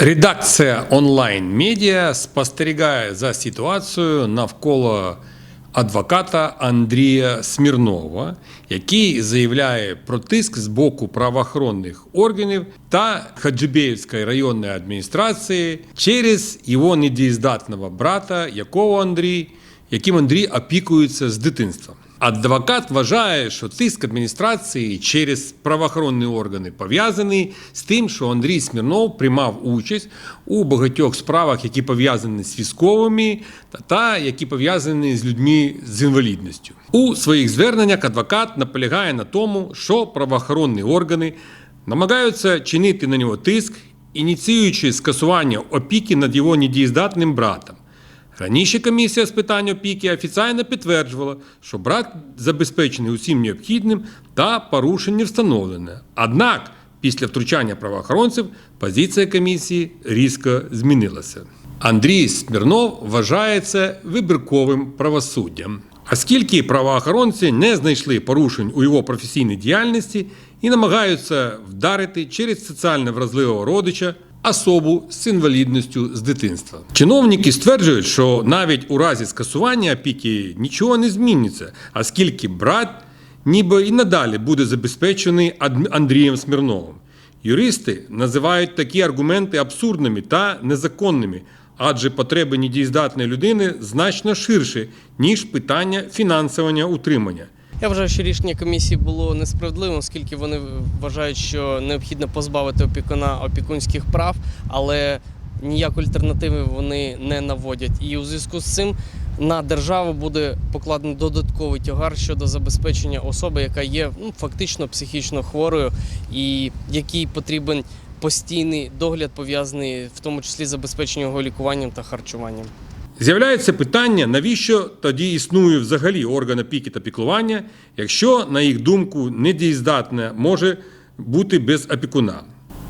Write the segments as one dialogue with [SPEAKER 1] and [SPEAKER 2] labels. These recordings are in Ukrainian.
[SPEAKER 1] Редакція онлайн медіа спостерігає за ситуацією навколо адвоката Андрія Смірнова, який заявляє про тиск з боку правоохоронних органів та Хаджибеївської районної адміністрації через його недієздатного брата, якого Андрій, яким Андрій опікується з дитинства. Адвокат вважає, що тиск адміністрації через правоохоронні органи пов'язаний з тим, що Андрій Смірнов приймав участь у багатьох справах, які пов'язані з військовими та, які пов'язані з людьми з інвалідністю. У своїх зверненнях адвокат наполягає на тому, що правоохоронні органи намагаються чинити на нього тиск, ініціюючи скасування опіки над його недієздатним братом. Раніше комісія з питань опіки офіційно підтверджувала, що брат забезпечений усім необхідним та порушень не встановлене. Однак, після втручання правоохоронців позиція комісії різко змінилася. Андрій Смірнов вважається вибірковим правосуддям, оскільки правоохоронці не знайшли порушень у його професійній діяльності і намагаються вдарити через соціально вразливого родича особу з інвалідністю з дитинства. Чиновники стверджують, що навіть у разі скасування опіки нічого не зміниться, оскільки брат ніби і надалі буде забезпечений Андрієм Смірновим. Юристи називають такі аргументи абсурдними та незаконними, адже потреби недієздатної людини значно ширші, ніж питання фінансування утримання.
[SPEAKER 2] Я вважаю, що рішення комісії було несправедливим, оскільки вони вважають, що необхідно позбавити опікуна опікунських прав, але ніякої альтернативи вони не наводять. І у зв'язку з цим на державу буде покладено додатковий тягар щодо забезпечення особи, яка є ну, фактично психічно хворою, і якій потрібен постійний догляд пов'язаний в тому числі з забезпеченням його лікуванням та харчуванням.
[SPEAKER 1] З'являється питання, навіщо тоді існує взагалі орган опіки та піклування, якщо, на їх думку, недієздатне може бути без опікуна.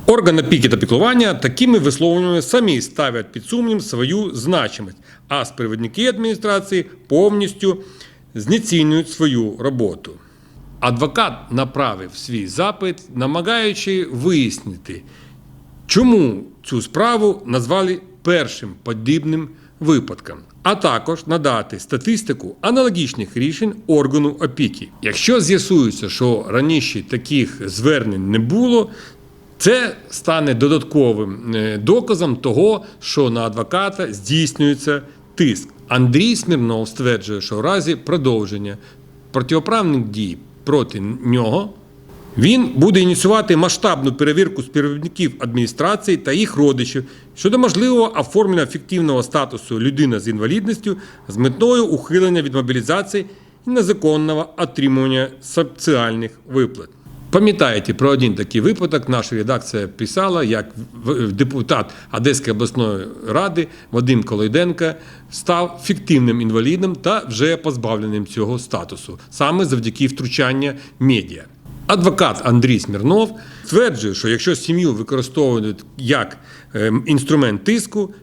[SPEAKER 1] Орган опіки та піклування такими висловленнями самі ставлять під сумнів свою значимість, а співробітники адміністрації повністю знецінюють свою роботу. Адвокат направив свій запит, намагаючи вияснити, чому цю справу назвали першим подібним випадком, а також надати статистику аналогічних рішень органу опіки. Якщо з'ясується, що раніше таких звернень не було, це стане додатковим е, доказом того, що на адвоката здійснюється тиск. Андрій Смірнов стверджує, що в разі продовження протиправних дій проти нього він буде ініціювати масштабну перевірку співробітників адміністрації та їх родичів щодо можливого оформлення фіктивного статусу людина з інвалідністю з метою ухилення від мобілізації і незаконного отримування соціальних виплат. Пам'ятаєте про один такий випадок, наша редакція писала, як депутат Одеської обласної ради Вадим Колойденко став фіктивним інвалідом та вже позбавленим цього статусу, саме завдяки втручання медіа. Адвокат Андрій Смірнов стверджує, що якщо сім'ю використовують як ем, інструмент тиску,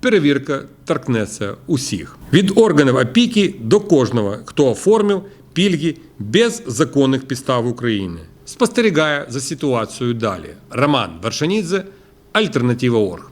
[SPEAKER 1] перевірка торкнеться усіх. Від органів опіки до кожного, хто оформив пільги без законних підстав України. Спостерігає за ситуацією далі. Роман Вершанідзе, Альтернатива Орг.